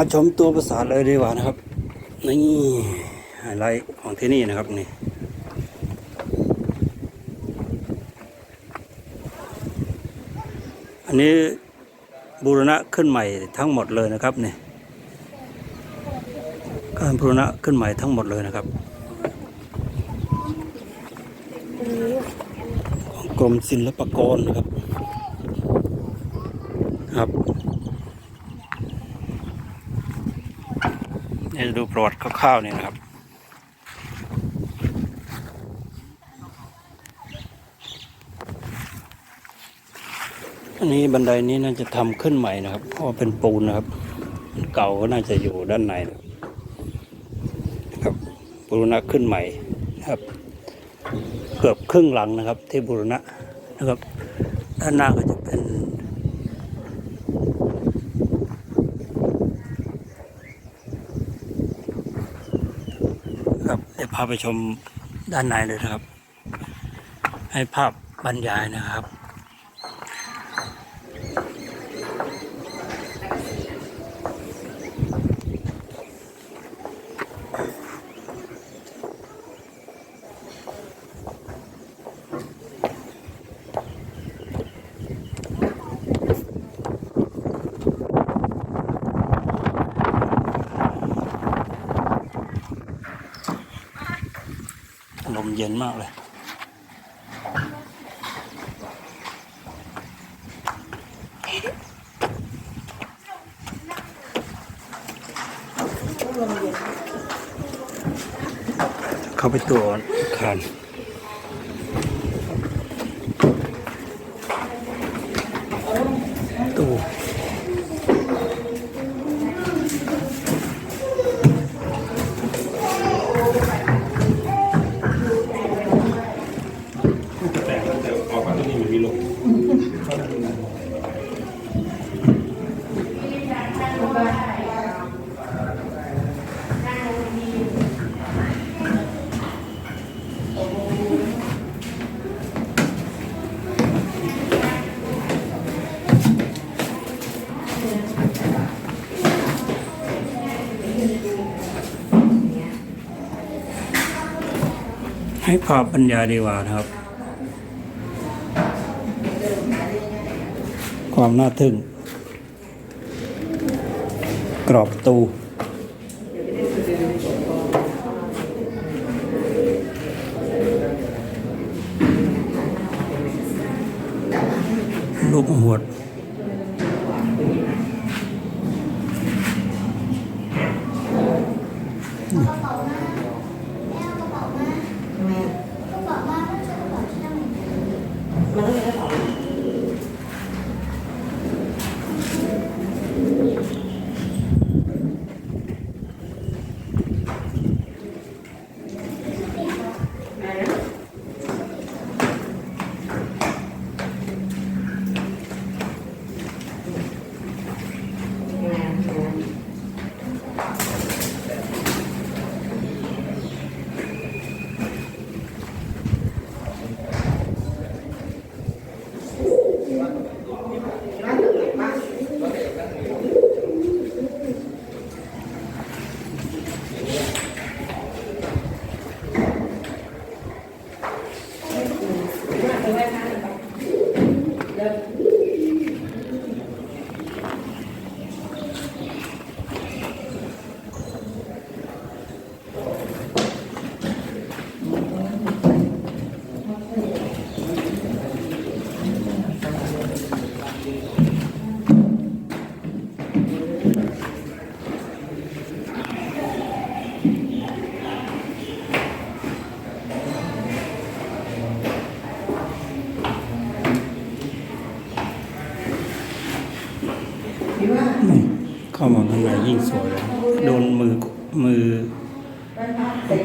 าชมตัวประสาทเลยดีกว่านะครับ นี่ไฮไลท์ของที่นี่นะครับนี่อันนี้บูรณะขึ้นใหม่ทั้งหมดเลยนะครับนี่การบูรณะขึ้นใหม่ทั้งหมดเลยนะครับของกรมศิลปากรนะครับครับ นี่จะดูประวัติคร่าวๆนี่นะครับ อันนี้บันไดนี้น่าจะทำขึ้นใหม่นะครับ เพราะเป็นปูนนะครับ เก่าก็น่าจะอยู่ด้านในนะครับบูรณะขึ้นใหม่นะครับ เกือบครึ่งหลังนะครับ ที่บูรณะนะครับ ด้านหน้าก็จะเป็น ครับเดี๋ยวพาไปชมด้านในเลยนะครับ ให้ภาพบรรยายนะครับ ลมเย็นมากเลยเข้าไปตัวคัน ให้ภาพบรรยาดีกว่าครับ ความน่าทึ่ง กรอบตูลูกหว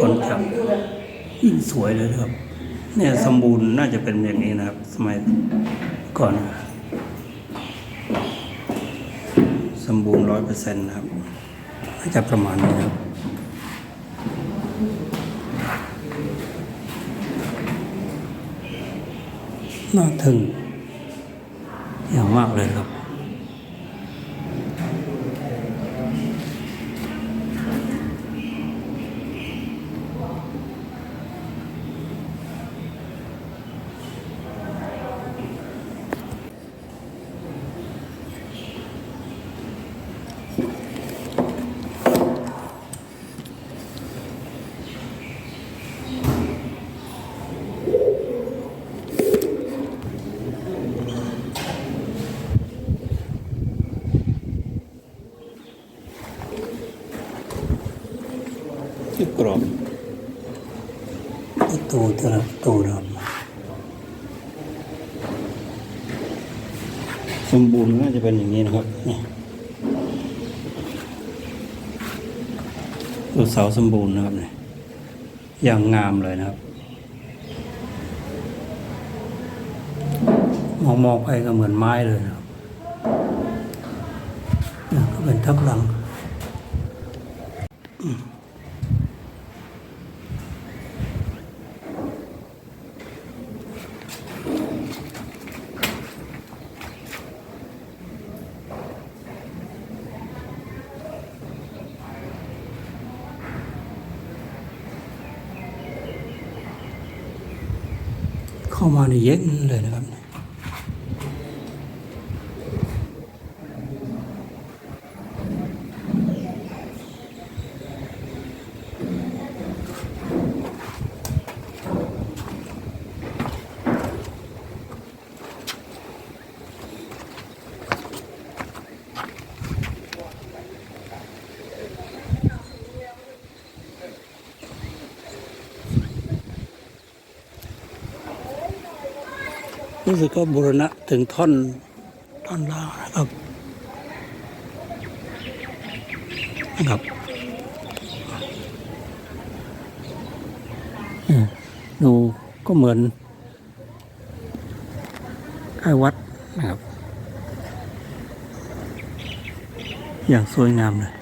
คนจับยิ่งสวยเลยครับ เนี่ยสมบูรณ์น่าจะเป็นอย่างนี้นะครับ สมัยก่อน สมบูรณ์ร้อยเปอร์เซ็นต์นะครับน่าจะประมาณนี้ครับน่าถึงอย่างมากเลยครับ รอบ ตูแต่ละประตูนะครับสมบูรณ์น่าจะเป็นอย่างนี้นะครับนี่ตัวเสาสมบูรณ์นะครับเนี่ยอย่างงามเลยนะครับ มองมองไปก็เหมือนไม้เลยนะครับเนี่ยก็เป็นทับหลัง เข้ามาในเย็นเลยนะครับ รู้สึกก็บุรณะถึงท่อนท่อนล่างนะครับนะครับดูก็เหมือนใกล้วัดนะครับ อย่างสวยงามเลย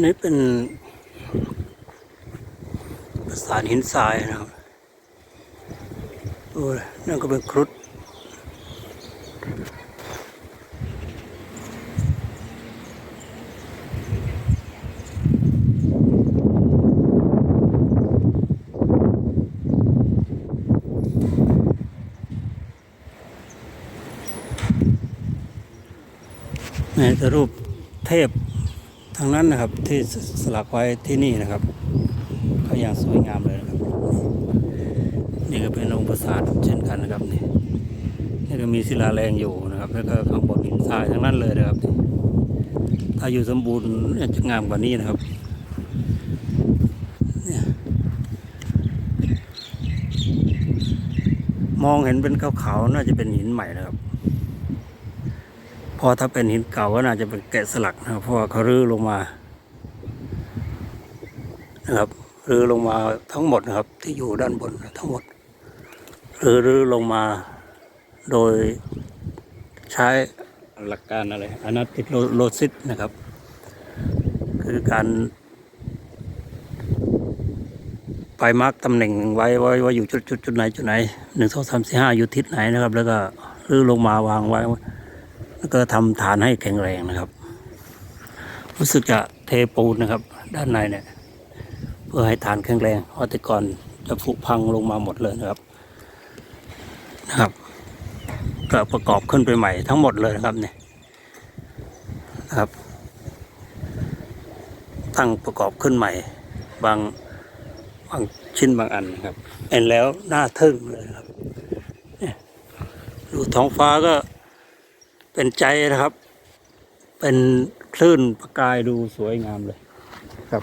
ตัวนี้เป็นประสานหินทรายนะครับโอ้ยนั่นก็เป็นครุฑในแต่รูปเทพ ทางนั้นนะครับที่สลักไว้ที่นี่นะครับก็อย่างสวยงามเลยนะครับ นี่ก็เป็นองค์ปราสาทเช่นกันนะครับนี่นี่ก็มีศิลาแรงอยู่นะครับ แล้วก็ข้างบนหินทรายทั้งนั้นเลยนะครับ ถ้าอยู่สมบูรณ์จะงามกว่านี้นะครับมองเห็นเป็นขาวๆน่าจะเป็นหินใหม่นะครับ พอถ้าเป็นหินเก่าก็น่าจะเป็นแกะสลักนะเพราะว่าเขารื้อลงมานะครับรื้อลงมาทั้งหมดนะครับ ที่อยู่ด้านบนทั้งหมดรื้อรื้อลงมา โดยใช้หลักการอะไรอนัตติโลซิสนะครับ คือการไปมาร์กตำแหน่งไว้ไว้ว่าอยู่จุดจุดจุดไหนจุดไหนหนึ่งสองสามสี่ห้าอยู่ทิศไหนนะครับ แล้วก็รื้อลงมาวางไว้ แล้วก็ทำฐานให้แข็งแรงนะครับ รู้สึกจะเทปูนนะครับ ด้านในเนี่ย เพื่อให้ฐานแข็งแรงเพราะแต่ก่อนจะผุพังลงมาหมดเลยนะครับนะครับก็ประกอบขึ้นไปใหม่ทั้งหมดเลยนะครับเนี่ยนะครับ ตั้งประกอบขึ้นใหม่ บางบางชิ้นบางอันนะครับเห็นแล้วหน่าทึ่งเลยครับดูท้องฟ้าก็ เป็นใจนะครับ เป็นคลื่นประกายดูสวยงามเลยครับ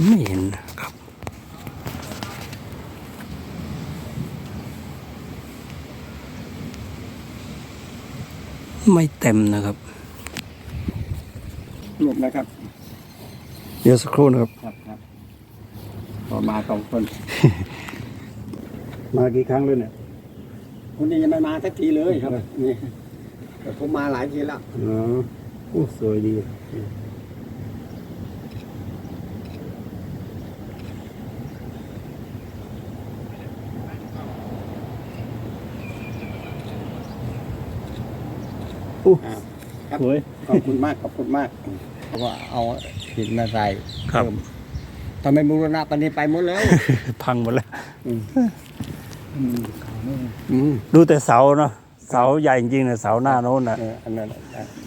ไม่เห็นนะครับไม่เต็มนะครับหลุดนะครับ เดี๋ยวสักครู่นะครับครับครับพอมาสองคน มากี่ครั้งแล้วเนี่ยคนนี้ยังไม่มาสักทีเลยครับนี่แต่ผมมาหลายทีแล้วอ๋อโอ้สวยดี อู้อ่าครับ สวย ขอบคุณมากขอบคุณมากเพราะว่าเอาหินมาใส่ครับ เพิ่มทำไมบูรณะปันนี้ไปหมดแล้วพังหมดแล้ว อืมอืมดูแต่เสาเนาะเสาใหญ่จริงๆนะเสาหน้าโน้นนะเอออันนั้นอะ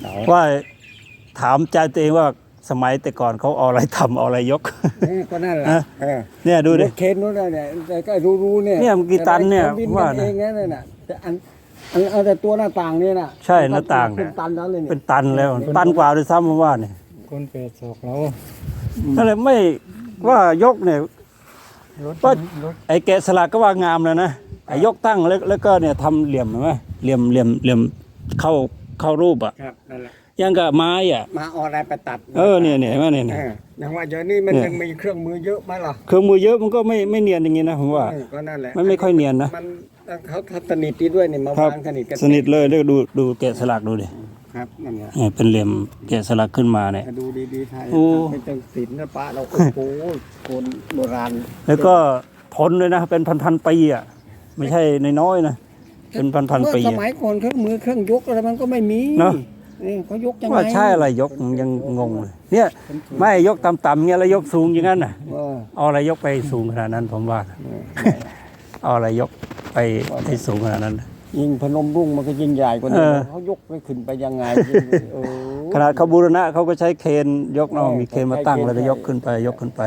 เสาว่าถามใจตัวเองว่าสมัยแต่ก่อนเขาเอาอะไรทำเอาอะไรยก เออก็นั่นแหละฮะเออเนี่ยดูดิรถเคนนู้นน่ะเนี่ยแต่ก็รู้ๆเนี่ยเนี่ยมันกี่ตันเนี่ยแต่บินว่ากันนะ เองนั่นน่ะแต่อัน อันเอาแต่ตัวหน้าต่างเนี่ยน่ะใช่หน้าต่างเนี่เป็ย นตันแล้วเลยเป็เนี่ยนตันแล้วตันกว่าด้วยซ้ำผมว่าเนี่ยคนแปดศอกเรานั่นแหละไม่ว่ายกเนี่ย รถว่ารถไอ้แกะสลักก็ว่างามแล้วนะไอ้ยกตั้งแล้วแล้วก็เนี่ยทำเหลี่ยมเห็นไหมเหลี่ยมเหลี่ยมเหลี่ยมเข้าเข้ารูปอะครับนั่นแหละยังกับไม้อะ มาเอาอะไรไปตัดเออเนี่ยเนี่ยเห็นไหมเนี่ยเอเนี่ย ออย่างว่าเดี๋ยวนี้มันเนี่ย ยังมีเครื่องมือเยอะไหมล่ะเครื่องมือเยอะมันก็ไม่ไม่เนียนอย่างงี้นะผมว่า เออก็นั่นแหละมันไม่ค่อยเนียนนะ มัน เขาทัสนิทดีด้วยนี่มาครับวางสนิทกันสนิทเลยเรียกดูดูแกะสลักดูดิครับนั่นแหละเนี่ยเป็นเหลี่ยมแกะสลักขึ้นมาเนี่ย ดูดีๆไทยโอ้ เป็นจังศิลปะเราโอ้โหคนโบราณแล้วก็ทนเลยนะ เป็นพันพันๆปีอะไม่ใช่น้อยๆนะเป็นพันพันๆปีเมื่อสอะ มัยก่อนเครื่องมือเครื่องยกอะไรมันก็ไม่มีเนอะ นี่เขายกยังไงว่าใช่อะไรยกยังงงเลยเนี่ยไม่ยกต่ำๆเงี้ยแล้วยกสูงอย่างนั้นน่ะเออเอาอะไรยกไปสูงขนาดนั้นผมว่าเอาอะไรยก ไปให้สูงขนาดนั้น ยิงพนมรุ่งมันก็ยิ่งใหญ่กว่านี้เออเขายกไปขึ้นไปยังไงเออ ขนาดเขาบูรณะเขาก็ใช้เคนยกเนาะเออมีเคนมาตั้งใช้เคนแล้วก็ยกขึ้นไป ยกขึ้นไป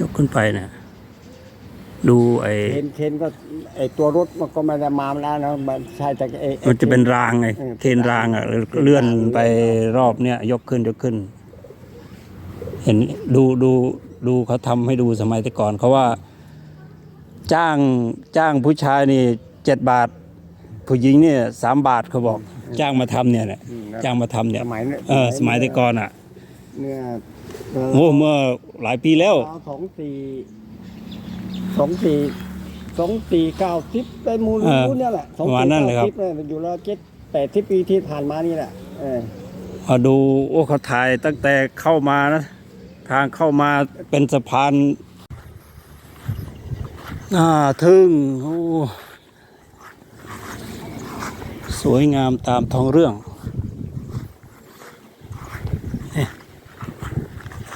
ยกขึ้นไปเนี่ยดูไอ้เคนเคนก็ไอตัวรถมันก็ไม่ได้มาแล้วนะมันใช่แต่ไอ้ไอ้ มันจะเป็นรางไงเออ เคนรางอะเลื่อนไปรอบเนี่ยยกขึ้นยกขึ้น เห็นดูดูดูเขาทำให้ดูสมัยแต่ก่อนเขาว่า จ้างจ้างผู้ชายนี่เจ็ดบาท ผู้หญิงเนี่ยสามบาทเขาบอก จ้างมาทำเนี่ยแหละอืมแล้วจ้างมาทำเนี่ยสมัยเนี่ยเออสมัยแต่ก่อนอะเนี่ยโอ้เมื่อหลายปีแล้วสองสี่สองสี่สองสี่เก้าสิบไปมูลเออรู้เนี่ยแหละสองประมาณสี่นั้นเลยครับเก้าสิบเนี่ยอยู่แล้วเจ็ดแปดที่ปีที่ผ่านมานี่แหละเออมาดูโอ้เขาถ่ายตั้งแต่เข้ามานะทางเข้ามาเป็นสะพาน น่าทึ่งโอ้สวยงามตามท้องเรื่องเนี่ย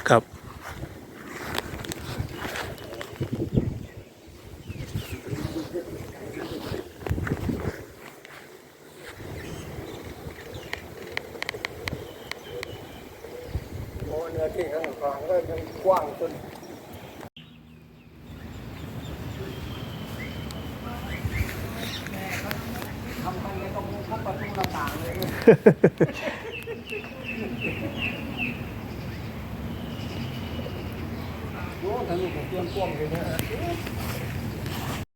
ครับ โอ้เนื้อที่ข้างกลางก็ยังกว้างจนทำไปเลยต้องพับประตูหน้าต่างเลย โอ้ทางนี้ผมเตรียมกว้างเลยนะ